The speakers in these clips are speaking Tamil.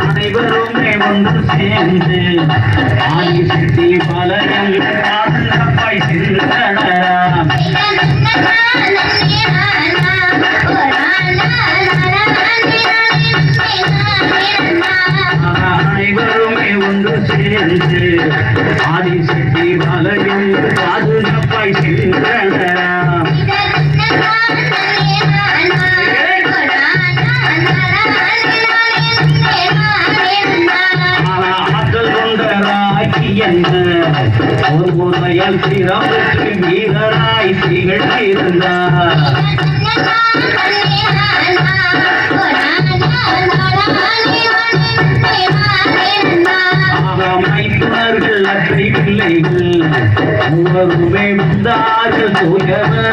அனைவருமே ஒன்று சேர்ந்து ஆதி சக்தி பல எங்கள் சாதிக்க வந்தார்கள் தூயவர்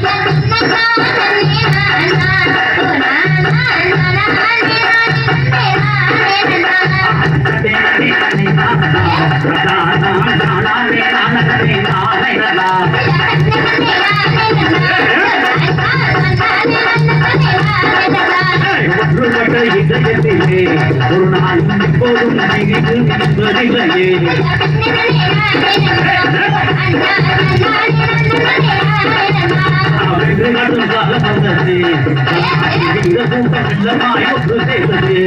Stop the smoke! காலம் வந்தது இரவும் வெள்ளமாய் ஒன்று சேர்ந்தது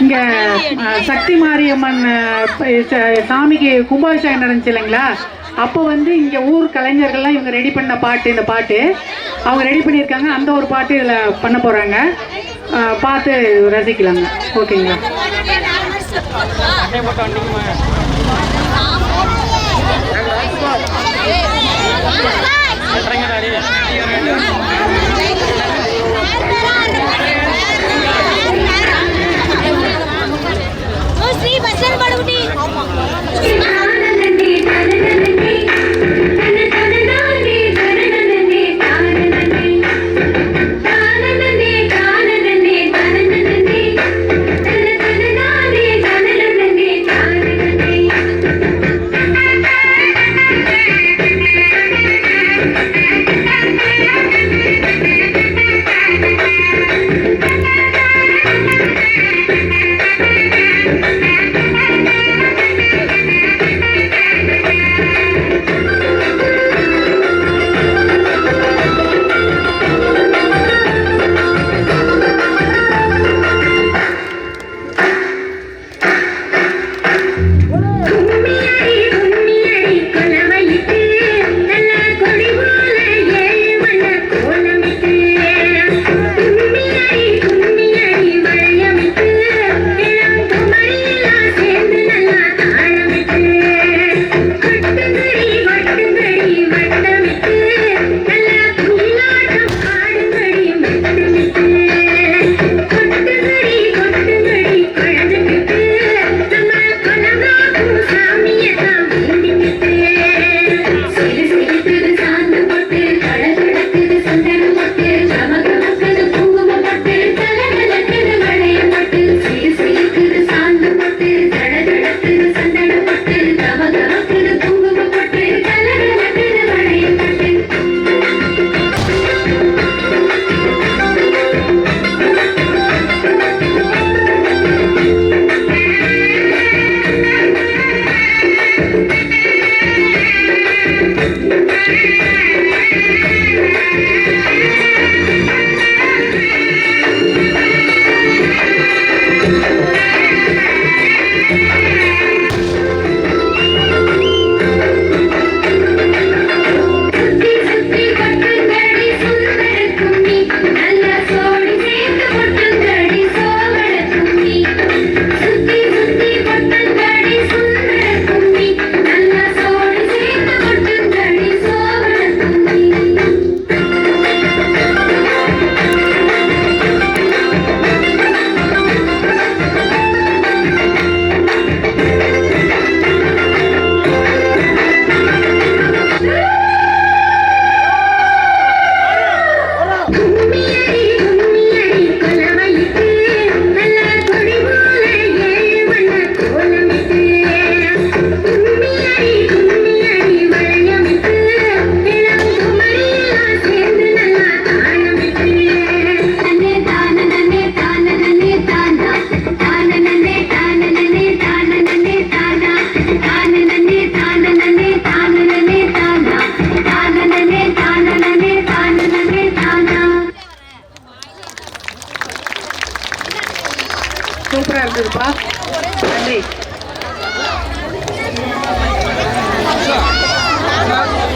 இங்க சக்தி மாரியம்மன் சாமிக்கு கும்பாபிஷேகம் நடந்துச்சு இல்லைங்களா? அப்போ வந்து இங்கே ஊர் கலைஞர்கள்லாம் இவங்க ரெடி பண்ண பாட்டு இந்த பாட்டு அவங்க ரெடி பண்ணியிருக்காங்க அந்த ஒரு பாட்டு இதில் பண்ண போகிறாங்க பார்த்து ரசிக்கலாங்க ஓகேங்களா ஸ்ரீ சூப்பராக இருக்குதுப்பா நன்றி.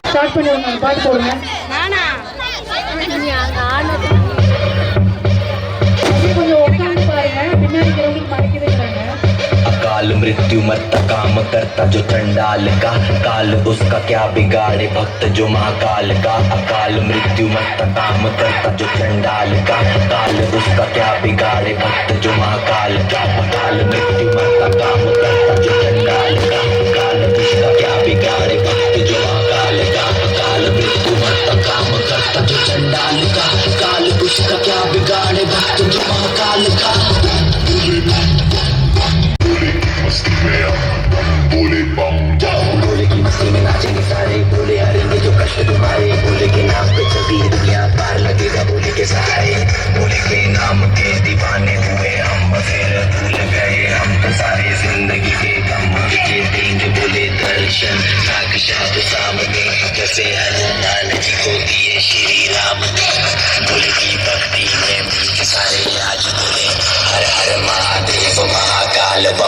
ஸ்டார்ட் பண்ணி பாட்டு போடுங்க. கொஞ்சம் உட்காந்து பாருங்க. பின்னாடி मृत्यु मत काम करता जो चंडाल का, काल उसका क्या बिगाड़े भक्त जो महाकाल का? अकाल मृत्यु मत काम करता जो चंडाल का, काल उसका क्या बिगाड़े भक्त जो महाकाल का?